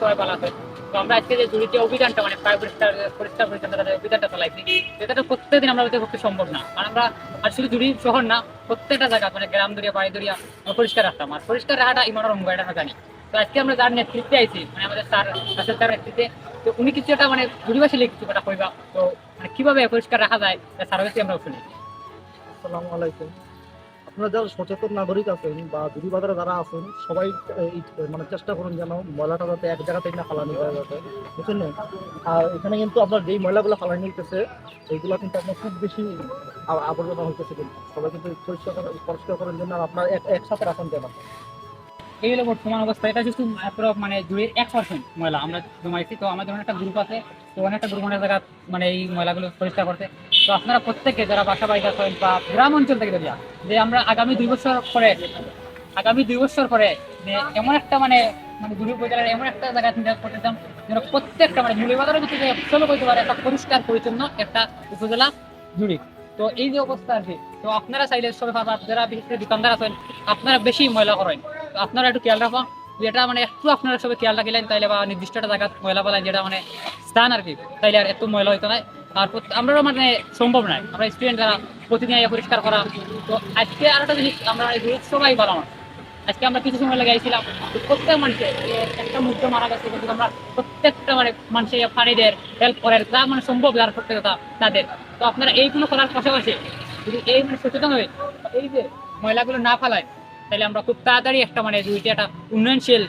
সবাই ভালো আছে। তো আমরা আজকে যে জুড়িতে অভিযানটা মানে পরিষ্কার পরিষ্কার পরিচ্ছন্নতা যে অভিযানটা চালাইছি এটা প্রত্যেকদিন আমরা পক্ষে সম্ভব না। কারণ আমরা আর শুধু জুড়ি শহর না, প্রত্যেকটা জায়গা মানে গ্রাম দরিয়া বাড়ি দরিয়া পরিষ্কার রাখতাম। আর পরিষ্কার রাখাটা ইমানের অঙ্গ এটা আমরা জানি। তো আজকে আমরা যার নেতৃত্বে আইছি মানে আমাদের স্যার রাসেল স্যার নেতৃত্বে, তো উনি কিছু একটা মানে জুড়িবাসী লিখে কিছু একটা কইবা। তো মানে কীভাবে পরিষ্কার রাখা যায় স্যার কাছে আমরা শুনি। আসসালামু আলাইকুম। আপনারা যারা সচেতন নাগরিক আছেন বা দুর্বাজারে যারা আছেন, সবাই মানে চেষ্টা করুন যেন ময়লাটা যাতে এক জায়গা থেকে না ফালানি যায় যাতে। বুঝছেন আর এখানে কিন্তু আপনার যেই ময়লাগুলো ফালানি হইতেছে এইগুলো কিন্তু আপনার খুব বেশি আবর্জনা হইতেছে কিন্তু। সবাই কিন্তু পরিষ্কার পরিষ্কার করার জন্য আপনার এক একসাথে রাখুন যেন। এই হলো বর্তমান অবস্থা। এটা পুরো মানে জুড়ির এক পার্সেন্ট ময়লা। আমরা জমাইছি, তো আমাদের অনেক একটা গ্রুপ আছে, তো অনেকটা গ্রুপ অনেক জায়গা মানে এই ময়লাগুলো পরিষ্কার করতে। তো আপনারা প্রত্যেকে যারা বাসা বাড়িতে আছেন বা গ্রাম অঞ্চল থেকে ধরিয়া যে আমরা আগামী দুই বছর পরে, আগামী দুই বছর পরে যে এমন একটা মানে মানে দুই উপজেলার এমন একটা জায়গা চিন্তা চান, যেন প্রত্যেকটা মানে মূল্যবাজারের ভিতরে চলে করতে পারে, একটা পরিষ্কার, পরিচ্ছন্ন একটা উপজেলা জুড়ি। তো এই যে অবস্থা আর কি, তো আপনারা চাইলে সবাই ভাবা যারা বিশেষ করে দোকানদার আছেন, আপনারা বেশি ময়লা করেন। তো আপনারা একটু খেয়াল রাখুন, যেটা মানে একটু আপনারা সবাই খেয়াল রাখিলেন, তাইলে বা নির্দিষ্ট একটা জায়গা ময়লা পেলেন যেটা মানে স্থান আর কি, তাইলে আর এত ময়লা হইতো না। আর আমরাও মানে সম্ভব নয় আমরা স্টুডেন্ট যারা প্রতিদিন আইয়া পরিষ্কার করা, তো আজকে আর একটা জিনিস আমরা সবাই ভালো আমার আজকে আমরা কিছু সময় লাগাইছিলাম প্রত্যেক মানুষের একটা মুহূর্ত মারা গেছে, কিন্তু আমরা প্রত্যেকটা মানে মানুষের ফানিদের হেল্প করার যা মানে সম্ভব যার প্রত্যেকতা তাদের। তো আপনারা এইগুলো করার পাশাপাশি যদি এই মানে সচেতন হয়ে এই যে ময়লাগুলো না ফেলায়, তাহলে আমরা খুব তাড়াতাড়ি একটা মানে দুইটা একটা উন্নয়নশীল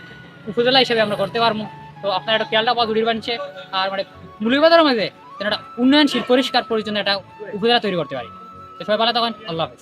উপজেলা হিসেবে আমরা করতে পারব। তো আপনারা একটা খেয়াল রাখবা জুড়ির বানছে আর মানে মূল্যবাজারের মধ্যে যেন একটা উন্নয়নশীল, পরিষ্কার, পরিচ্ছন্ন একটা উপজেলা তৈরি করতে পারি। তো সবাই ভালো তখন আল্লাহ হাফিজ।